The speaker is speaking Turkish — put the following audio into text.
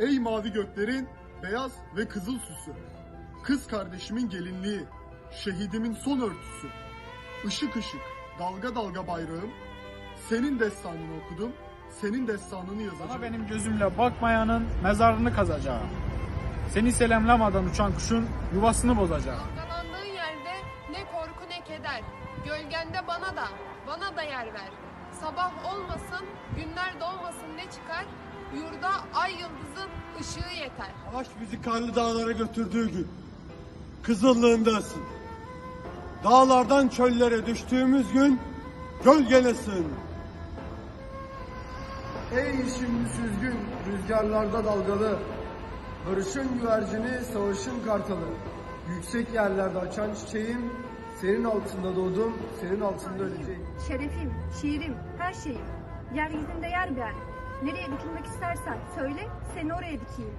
Ey mavi göklerin beyaz ve kızıl süsü. Kız kardeşimin gelinliği, şehidimin son örtüsü. Işık ışık, dalga dalga bayrağım. Senin destanını okudum, senin destanını yazacağım. Sana benim gözümle bakmayanın mezarını kazacağım. Seni selamlamadan uçan kuşun yuvasını bozacağım. Dalgalandığın yerde ne korku ne keder. Gölgende bana da, bana da yer ver. Sabah olmasın, günler doğmasın ne çıkar? Yurda ay yıldızın ışığı yeter. Savaş bizi karlı dağlara götürdüğü gün. Kızıllığındasın. Dağlardan çöllere düştüğümüz gün gölgelesin. Ey şimdi süzgün, rüzgarlarda dalgalı, barışın güvercini, savaşın kartalı. Yüksek yerlerde açan çiçeğim, senin altında doğdum, senin altında öleceğim. Şerefim, şiirim, her şeyim. Yeryüzünde yer ben. Nereye dikilmek istersen söyle, seni oraya dikeyim.